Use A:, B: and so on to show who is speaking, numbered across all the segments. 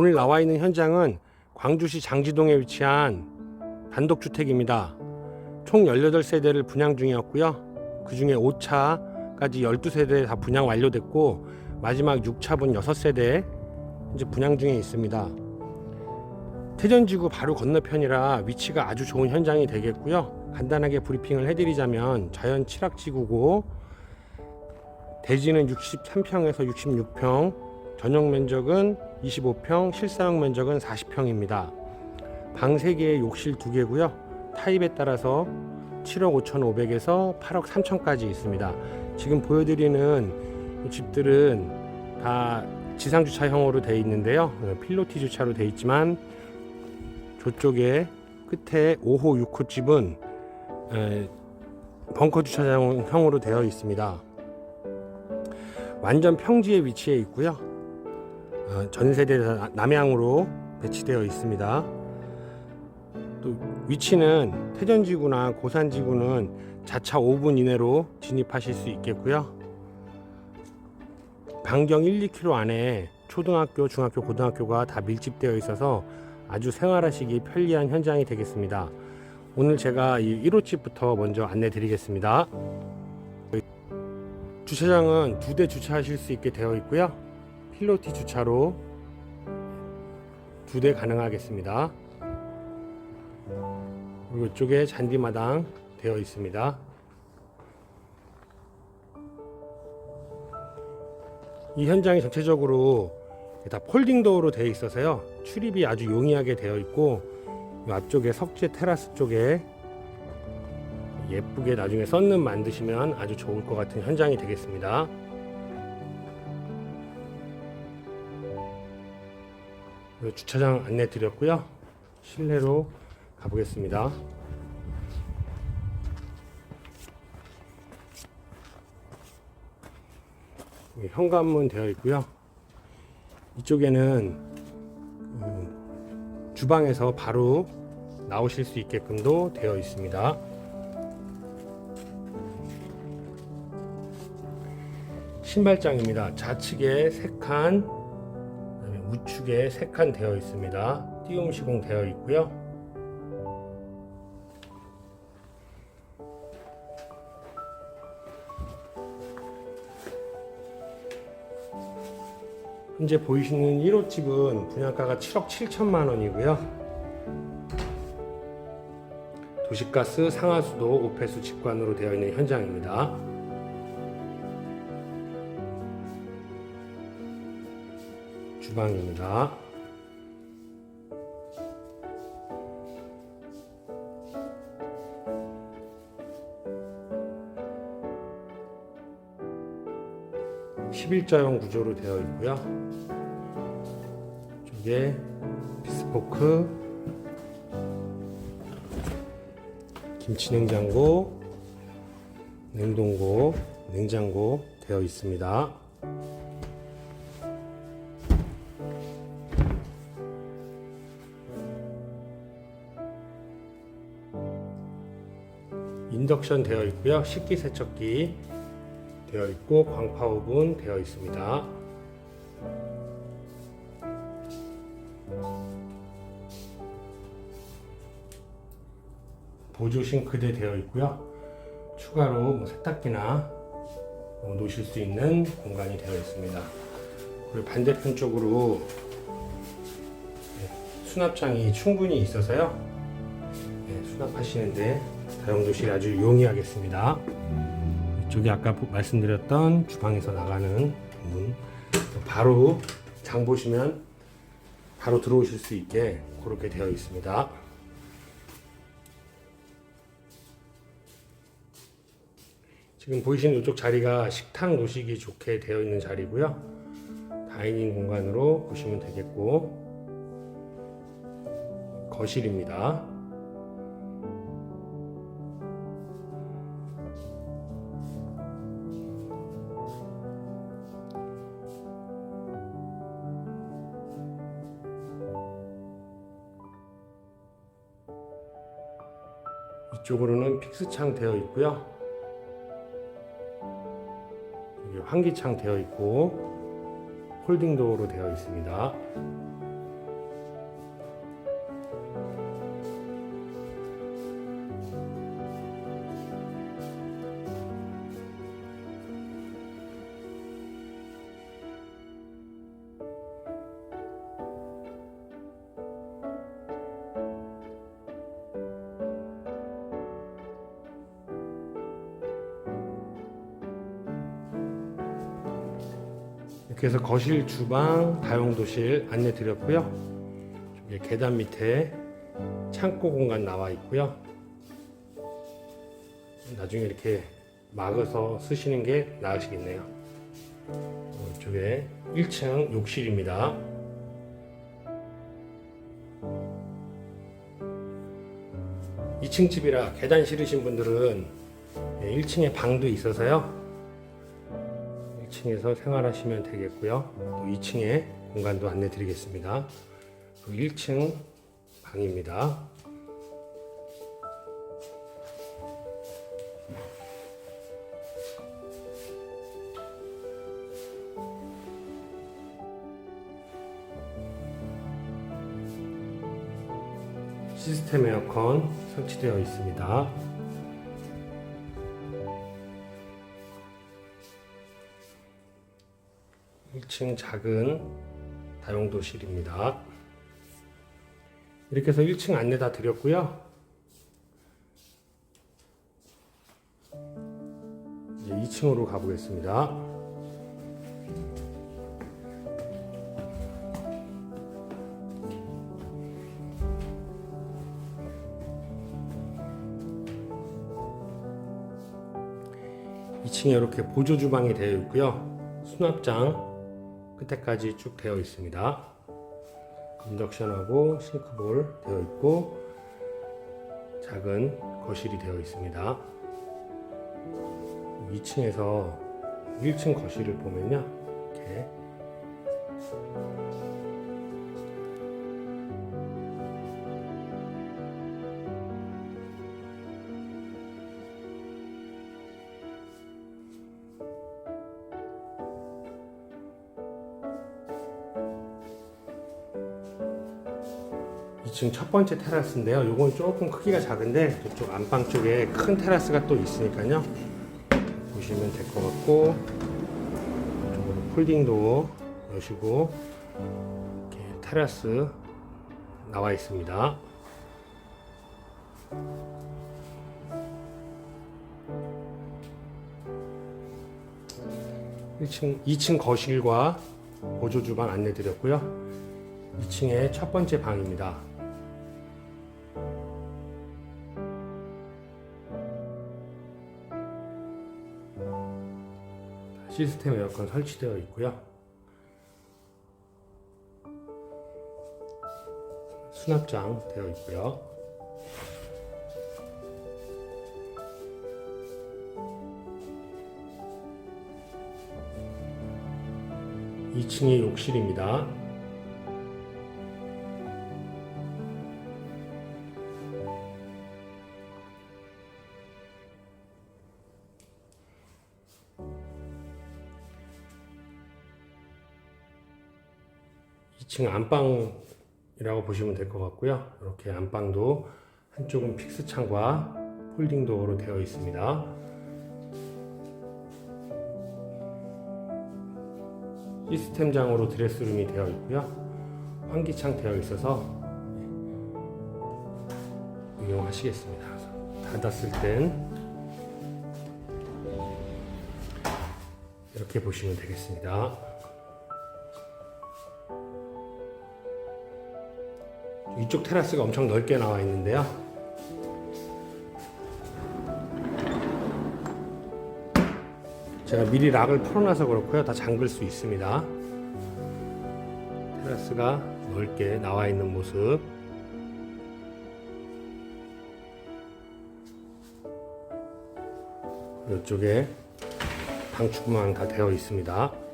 A: 오늘 나와 있는 현장은 광주시 장지동에 위치한 단독주택입니다. 총 18세대를 분양 중이었고요. 그 중에 5차까지 12세대 다 분양 완료됐고 마지막 6차분 6세대 이제 분양 중에 있습니다. 태전지구 바로 건너편이라 위치가 아주 좋은 현장이 되겠고요. 간단하게 브리핑을 해드리자면 자연 칠학지구고 대지는 63평에서 66평, 전용 면적은 25평, 실사용 면적은 40평입니다. 방 3개에 욕실 2개고요. 타입에 따라서 7억 5,500에서 8억 3천까지 있습니다. 지금 보여드리는 집들은 다 지상 주차형으로 되어 있는데요. 네, 필로티 주차로 되어 있지만 저쪽에 끝에 5호, 6호 집은 네, 벙커 주차장형으로 되어 있습니다. 완전 평지에 위치해 있고요. 어, 전 세대에서 남향으로 배치되어 있습니다. 또 위치는 태전지구나 고산지구는 자차 5분 이내로 진입하실 수 있겠고요. 반경 1, 2km 안에 초등학교, 중학교, 고등학교가 다 밀집되어 있어서 아주 생활하시기 편리한 현장이 되겠습니다. 오늘 제가 이 1호집부터 먼저 안내 드리겠습니다. 주차장은 두 대 주차하실 수 있게 되어 있고요. 필로티 주차로 두 대 가능하겠습니다. 그리고 이쪽에 잔디마당 되어 있습니다. 이 현장이 전체적으로 다 폴딩 도어로 되어 있어서요. 출입이 아주 용이하게 되어 있고 앞쪽에 석재 테라스 쪽에 예쁘게 나중에 썬는 만드시면 아주 좋을 것 같은 현장이 되겠습니다. 주차장 안내 드렸고요. 실내로 가보겠습니다. 예, 현관문 되어 있고요. 이쪽에는 음, 주방에서 바로 나오실 수 있게끔도 되어 있습니다. 신발장입니다. 좌측에 세 칸, 우측에 세 칸 되어 있습니다. 띄움 시공 되어 있고요. 현재 보이시는 1호 집은 분양가가 7억 7천만 원이고요. 도시가스 상하수도 오폐수 직관으로 되어 있는 현장입니다. 주방입니다. 십일자형 구조로 되어 있고요. 이쪽에 비스포크, 김치냉장고, 냉동고, 냉장고 되어 있습니다. 인덕션 되어 있고요. 식기 세척기 되어 있고 광파 오븐 되어 있습니다. 보조 싱크대 되어 있고요. 추가로 뭐 세탁기나 뭐 놓으실 수 있는 공간이 되어 있습니다. 그리고 반대편 쪽으로 네, 수납장이 충분히 있어서요. 네, 수납하시는데 다용도실이 아주 용이하겠습니다. 이쪽이 아까 말씀드렸던 주방에서 나가는 문 바로 장 보시면 바로 들어오실 수 있게 그렇게 되어 있습니다. 지금 보이시는 이쪽 자리가 식탁 놓으시기 좋게 되어 있는 자리고요. 다이닝 공간으로 보시면 되겠고 거실입니다. 이쪽으로는 픽스창 되어 있고요. 여기 환기창 되어 있고 홀딩 도어로 되어 있습니다. 그래서 거실, 주방, 다용도실 안내 드렸고요. 저기 계단 밑에 창고 공간 나와 있고요. 나중에 이렇게 막아서 쓰시는 게 나으시겠네요. 이쪽에 1층 욕실입니다. 2층 집이라 계단 싫으신 분들은 1층에 예, 방도 있어서요. 2층에서 생활하시면 되겠고요. 또 2층에 공간도 안내 드리겠습니다. 1층 방입니다. 시스템 에어컨 설치되어 있습니다. 1층 작은 다용도실입니다. 이렇게 해서 1층 안내 다 드렸고요. 이제 2층으로 가보겠습니다. 2층에 이렇게 보조 주방이 되어 있고요. 수납장 끝에까지 쭉 되어 있습니다. 인덕션하고 싱크볼 되어 있고 작은 거실이 되어 있습니다. 2층에서 1층 거실을 보면요. 이렇게 지층첫 번째 테라스인데요. 요건 조금 크기가 작은데 그쪽 안방 쪽에 큰 테라스가 또 있으니까요. 보시면 될 것 같고 이쪽으로 폴딩도 여시고 이렇게 테라스 나와 있습니다. 1층 2층 거실과 보조 주방 안내 드렸고요. 2층의 첫 번째 방입니다. 시스템 에어컨 설치되어 있고요. 수납장 되어 있고요. 2층이 욕실입니다. 2층 안방이라고 보시면 될 것 같고요. 이렇게 안방도 한쪽은 픽스 창과 폴딩 도어로 되어 있습니다. 시스템 장으로 드레스룸이 되어 있고요. 환기창 되어 있어서 이용하시겠습니다. 닫았을 땐 이렇게 보시면 되겠습니다. 위쪽 테라스가 엄청 넓게 나와 있는데요. 제가 미리 락을 풀어놔서 그렇고요. 다 잠글 수 있습니다. 테라스가 넓게 나와 있는 모습. 이쪽에 방충망 다 되어 있습니다.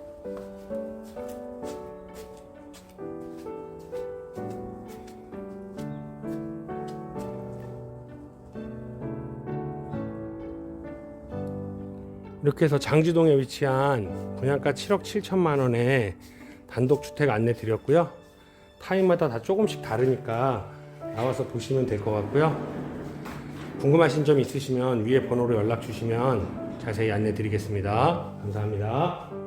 A: 이렇게 해서 장지동에 위치한 분양가 7억 7천만 원에 단독주택 안내 드렸고요. 타임마다 다 조금씩 다르니까 나와서 보시면 될 것 같고요. 궁금하신 점 있으시면 위에 번호로 연락 주시면 자세히 안내 드리겠습니다. 감사합니다.